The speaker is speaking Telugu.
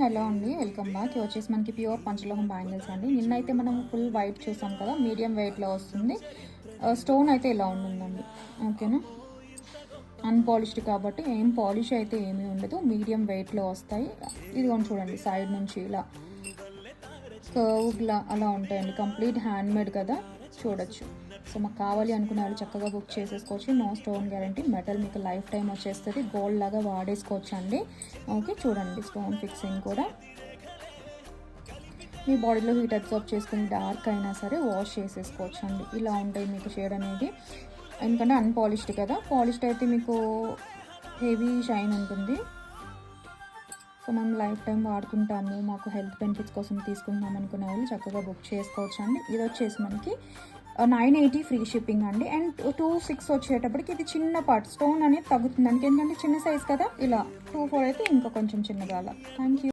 హలో అండి వెల్కమ్ బ్యాక్. ఇది వచ్చేసి మనకి ప్యూర్ పంచలోహం బ్యాంగిల్స్ అండి. నిన్నైతే మనం ఫుల్ వైట్ చూసాం కదా మీడియం వెయిట్లో వస్తుంది. స్టోన్ అయితే ఇలా ఉంటుందండి. ఓకేనా? అన్పాలిష్డ్ కాబట్టి ఏం పాలిష్ అయితే ఏమీ ఉండదు. మీడియం వెయిట్లో వస్తాయి. ఇదిగోండి చూడండి సైడ్ నుంచి ఇలా కర్వ్లా అలా ఉంటాయండి. కంప్లీట్ హ్యాండ్మేడ్ కదా. చూడొచ్చు. సో మాకు కావాలి అనుకునే వాళ్ళు చక్కగా బుక్ చేసేసుకోవచ్చు. నో స్టోన్ గ్యారంటీ మెటల్ మీకు లైఫ్ టైం వచ్చేస్తుంది. గోల్డ్ లాగా వాడేసుకోవచ్చు అండి ఓకే చూడండి స్టోన్ ఫిక్సింగ్ కూడా. మీ బాడీలో హీట్ అబ్జర్వ్ చేసుకుని డార్క్ అయినా సరే వాష్ చేసేసుకోవచ్చు అండి ఇలా ఉంటాయి మీకు షేడ్ అనేది. ఎందుకంటే అన్పాలిష్డ్ కదా. పాలిష్డ్ అయితే మీకు హెవీ షైన్ ఉంటుంది. సో మనం లైఫ్ టైం వాడుకుంటాము. మాకు హెల్త్ బెనిఫిట్స్ కోసం తీసుకుంటాం అనుకునే వాళ్ళు చక్కగా బుక్ చేసుకోవచ్చు అండి ఇది వచ్చేసి మనకి నైన్ ఎయిటీ ఫ్రీ షిప్పింగ్ అండి. అండ్ టూ సిక్స్ వచ్చేటప్పటికి ఇది చిన్న పార్ట్ స్టోన్ అనేది తగ్గుతుంది. ఎందుకంటే చిన్న సైజ్ కదా ఇలా టూ ఫోర్ అయితే ఇంకా కొంచెం చిన్నగా అలా. Thank you